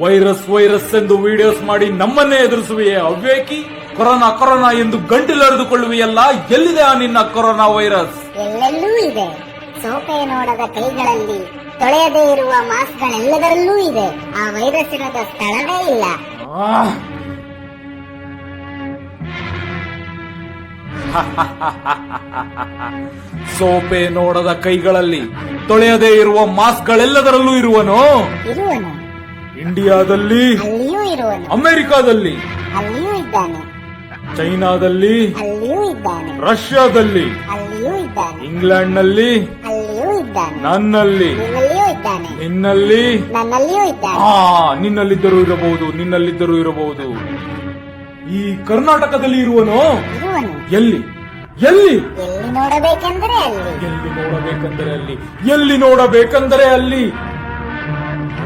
Virus virus ಎಂದು videos ಮಾಡಿ ನಮ್ಮನ್ನೇ ಎದುರಿಸುವೆಯೇ? ಅವ್ವೇಕಿ ಕೊರೋನಾ ಕೊರೋನಾ ಎಂದು ಗಂಟಿಲರಿದುಕೊಳ್ಳುವೆಯಲ್ಲ ಎಲ್ಲಿದೆ ಆ ನಿನ್ನ ಕೊರೋನಾ ವೈರಸ್? ಎಲ್ಲೆಲ್ಲೂ ಇದೆ. ಸೋಪೆ ನೋಡದ ಕೈಗಳಲ್ಲಿ ತೊಳೆಯದೇ ಇರುವ ಮಾಸ್ಕ್ಗಳೆಲ್ಲದರಲ್ಲೂ ಇದೆ. ಆ ವೈರಸ್ ಇರದ ಸ್ಥಳವೇ ಇಲ್ಲ! ಸೋಪೆ ನೋಡದ ಕೈಗಳಲ್ಲಿ ತೊಳೆಯದೇ ಇರುವ ಮಾಸ್ಕ್ಗಳೆಲ್ಲದರಲ್ಲೂ ಇರುವನು? ಇರುವನು. ಇಂಡಿಯಾದಲ್ಲಿ ಅಲ್ಲಿಯೂ ಇರುವನು. ಅಮೆರಿಕಾದಲ್ಲಿ ಅಲ್ಲಿಯೂ ಇದ್ದಾನೆ. ಚೈನಾದಲ್ಲಿ ಅಲ್ಲಿಯೂ ಇದ್ದಾನೆ. ರಷ್ಯಾದಲ್ಲಿ ಅಲ್ಲಿಯೂ ಇದ್ದಾನೆ. ಇಂಗ್ಲೆಂಡ್ನಲ್ಲಿ ಅಲ್ಲಿಯೂ ಇದ್ದಾನೆ. ನನ್ನಲ್ಲಿ ನಿನ್ನಲ್ಲಿಯೂ ಇದ್ದಾನೆ. ನಿನ್ನಲ್ಲಿ ನನ್ನಲ್ಲಿಯೂ ಇದ್ದಾನೆ. ಆ ನಿನ್ನಲ್ಲಿದ್ದರೂ ಇರಬಹುದು ನಿನ್ನಲ್ಲಿದ್ದರೂ ಇರಬಹುದು. ಈ ಕರ್ನಾಟಕದಲ್ಲಿ ಇರುವನು? ಇರುವನು. ಎಲ್ಲಿ? ಎಲ್ಲಿ? ಎಲ್ಲಿ ನೋಡಬೇಕೆಂದರೆ ಅಲ್ಲಿ. ಎಲ್ಲಿ ನೋಡಬೇಕೆಂದರೆ ಅಲ್ಲಿ? ಎಲ್ಲಿ ನೋಡಬೇಕೆಂದರೆ ಅಲ್ಲಿ?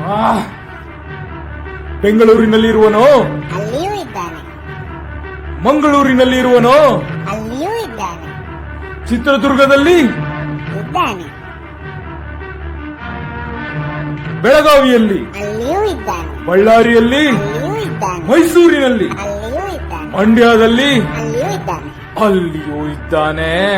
ಆ, ಬೆಂಗಳೂರಿನಲ್ಲಿ ಇರುವನು ಅಲ್ಲಿಯೂ ಇದ್ದಾನೆ. ಮಂಗಳೂರಿನಲ್ಲಿ ಇರುವನು ಅಲ್ಲಿಯೂ ಇದ್ದಾನೆ. ಚಿತ್ರದುರ್ಗದಲ್ಲಿ? ಇದ್ದಾನೆ. ಬೆಳಗಾವಿಯಲ್ಲಿ? ಅಲ್ಲಿಯೂ ಇದ್ದಾನೆ. ಬಳ್ಳಾರಿಯಲ್ಲಿ? ಅಲ್ಲಿಯೂ ಇದ್ದಾನೆ. ಮೈಸೂರಿನಲ್ಲಿ? ಅಲ್ಲಿಯೂ ಇದ್ದಾನೆ. ಮಂಡ್ಯದಲ್ಲಿ? ಅಲ್ಲಿಯೂ ಇದ್ದಾನೆ. ಅಲ್ಲಿಯೂ ಇದ್ದಾನೆ.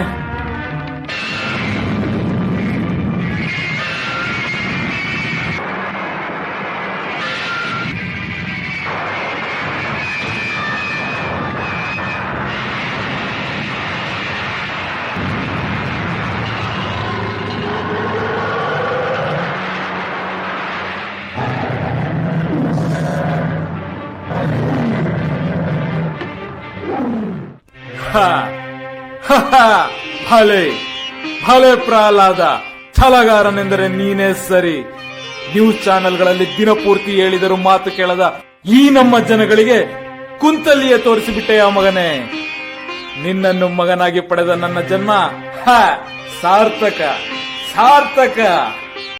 ಭಲೆ ಭಲೆ ಪ್ರಹ್ಲಾದ ಛಲಗಾರನೆಂದರೆ ನೀನೇ ಸರಿ. ನ್ಯೂಸ್ ಚಾನೆಲ್ಗಳಲ್ಲಿ ದಿನಪೂರ್ತಿ ಹೇಳಿದರು ಮಾತು ಕೇಳದ ಈ ನಮ್ಮ ಜನಗಳಿಗೆ ಕುಂತಲ್ಲಿಯೇ ತೋರಿಸಿಬಿಟ್ಟೆಯ ಮಗನೇ. ನಿನ್ನನ್ನು ಮಗನಾಗಿ ಪಡೆದ ನನ್ನ ಜನ್ಮ ಹ, ಸಾರ್ಥಕ ಸಾರ್ಥಕ.